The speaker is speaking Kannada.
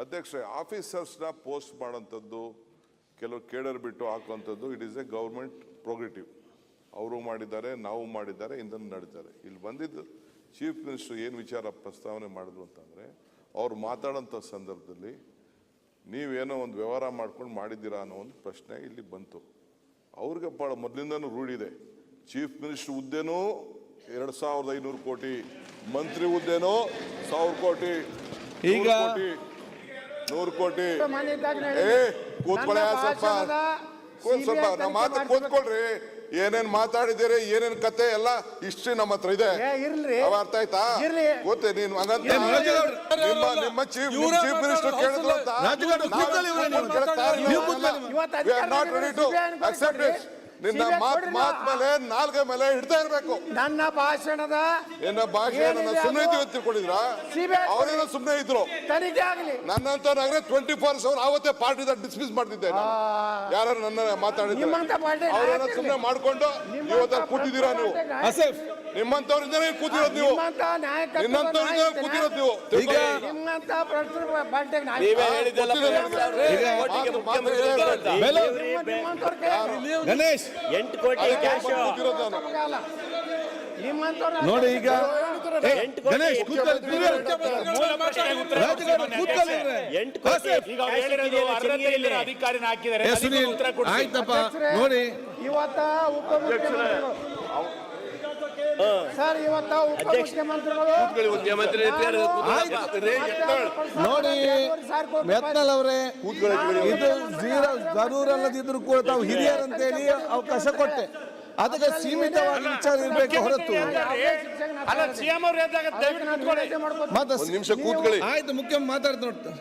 ಅಧ್ಯಕ್ಷರೇ ಆಫೀಸರ್ಸ್ನ ಪೋಸ್ಟ್ ಮಾಡೋಂಥದ್ದು ಕೆಲವು ಕೇಡರ್ ಬಿಟ್ಟು ಹಾಕುವಂಥದ್ದು it is a government progressive ಅವರು ಮಾಡಿದ್ದಾರೆ ನಾವು ಮಾಡಿದ್ದಾರೆ ಇಂದನ್ನು ನಡೀತಾರೆ. ಇಲ್ಲಿ ಬಂದಿದ್ದು ಚೀಫ್ ಮಿನಿಸ್ಟರ್ ಏನು ವಿಚಾರ ಪ್ರಸ್ತಾವನೆ ಮಾಡಿದ್ರು ಅಂತಂದರೆ ಅವ್ರು ಮಾತಾಡೋಂಥ ಸಂದರ್ಭದಲ್ಲಿ ನೀವೇನೋ ಒಂದು ವ್ಯವಹಾರ ಮಾಡ್ಕೊಂಡು ಮಾಡಿದ್ದೀರಾ ಅನ್ನೋ ಒಂದು ಪ್ರಶ್ನೆ ಇಲ್ಲಿ ಬಂತು. ಅವ್ರಿಗೆ ಭಾಳ ಮೊದಲಿಂದನೂ ರೂಢಿದೆ ಚೀಫ್ ಮಿನಿಸ್ಟರ್ ಹುದ್ದೆನೂ ಎರಡು ಸಾವಿರದ ಐನೂರು ಕೋಟಿ ಮಂತ್ರಿ ಹುದ್ದೆನೂ ಸಾವಿರ ಕೋಟಿ ಈಗ- ನೂರು ಕೋಟಿ. ಏ ಕೂತ್ಕೊಳ್ಳ ಸ್ವಲ್ಪ ಸ್ವಲ್ಪ ನಮ್ಮ ಮಾತು ಕೂತ್ಕೊಳ್ರಿ. ಏನೇನ್ ಮಾತಾಡಿದೀರಿ ಏನೇನ್ ಕತೆ ಎಲ್ಲ ಹಿಸ್ಟ್ರಿ ನಮ್ಮ ಹತ್ರ ಇದೆ. ಅವ ಅರ್ಥ ಆಯ್ತಾ? ಇರ್ಲಿ. ಗೊತ್ತೇ ನೀನು ಹಂಗಂತ ನಿಮ್ಮ ನಿಮ್ಮ ಚೀಫ್ ಚೀಫ್ ಮಿನಿಸ್ಟರ್ ಕೇಳಿದ್ರು ಅಂತ. ಇವ್ರೇ ನೀವು. ನಿನ್ನ ಮಾತ್ ಮಾತ್. ಮೇಲೆ ನಾಲ್ಗೆ ಮೇಲೆ ಹಿಡ್ತಾ ಇರ್ಬೇಕು. ನನ್ನ ಭಾಷಣದ ನಿನ್ನ ಭಾಷಣ ನನ್ನ ಏನಿದೆ ಸುಮ್ಮನೆ? ಇದ್ದೀವಿ ಅಂತ ತಿಳ್ಕೊಂಡಿದ್ರ ಅವರೇನೋ ಸುಮ್ಮನೆ ಇದ್ರು. ತನಿಖೆ ಆಗಲಿ. ನನ್ನಂತ ನಗರ ಟ್ವೆಂಟಿ ಫೋರ್ ಅವರ್ ಅವತ್ತೇ ಪಾರ್ಟಿದ ಡಿಸ್ಮಿಸ್ ಮಾಡ್ತಿದ್ದೆ ನಾನು. ಯಾರು ನನ್ನ ಮಾತಾಡಿದ್ರು. ನಿಮ್ಮಂತ ಪಾರ್ಟಿ ಅವರೇನೋ. ಸುಮ್ಮನೆ ಮಾಡ್ಕೊಂಡು ಇವತ್ತ ಕೂತಿದ್ದೀರಾ ನೀವು? ನಿಮ್ಮಂತವ್ರಿಂದನೇ ಕೂತಿರೋದು ನೀವು. ನಿನ್ನಂತವ್ರಿಂದ ಕೂತಿರೋದು ನೀವು. ಈಗ ನಿಮ್ಮಂತ ನೀವೇ ಹೇಳಿದ್ದೆಲ್ಲ ಗಣೇಶ್. ಎಂಟು ಕೋಟಿ ಕ್ಯಾಶ್ ನೋಡಿ ಈಗ ಎಂಟು ಕೋಟಿ. ಗಣೇಶ್ ಕೂತ್ಕೊಳ್ಳಿ ರಾಜುಗೌಡ್ರು ಕೂತ್ಕೊಳ್ಳಿ ಇವ್ರೆ. ಎಂಟು ಕೋಟಿ ಆಸೆಫ್. ಈಗ ಅವ್ರು ಹೇಳಿರೋದು ಅರ್ಹತೆ ಇಲ್ಲದ ಅಧಿಕಾರಿನ ಹಾಕಿದ್ದಾರೆ. ಏ ಅದಕ್ಕೆ ಸುನೀಲ್ ಉತ್ತರ ಕೊಡ್ಸಿ. ಆಯ್ತಪ್ಪ. ಅಧ್ಯಕ್ಷರೇ, ನೋಡಿ. ಇವತ್ತ ಉಪಮುಖ್ಯಮಂತ್ರಿಗಳು ಸರ್ ಇವತ್ತ ಉಪಮುಖ್ಯಮಂತ್ರಿಗಳು. ನೋಡಿ ಮೆತ್ನಲ್ ಅವರೇ ಇದು ಜೀರೋ ಜರೂರ್ ಅಲ್ಲದಿದ್ರು ಕೂಡ ತಾವು ಹಿರಿಯರಂತೇಳಿ ಅವಕಾಶ ಕೊಟ್ಟೆ. ಅದಕ್ಕೆ ಸೀಮಿತವಾಗಿ ವಿಚಾರ ಇರಬೇಕು ಹೊರತು. ಮತ್ತೆ ನಿಮಿಷ ಕೂತ್ಕೊಳ್ಳಿ. ಆಯ್ತು ಮುಖ್ಯ ಮಾತಾಡ್ತಾ ನೋಡ್ತಾ.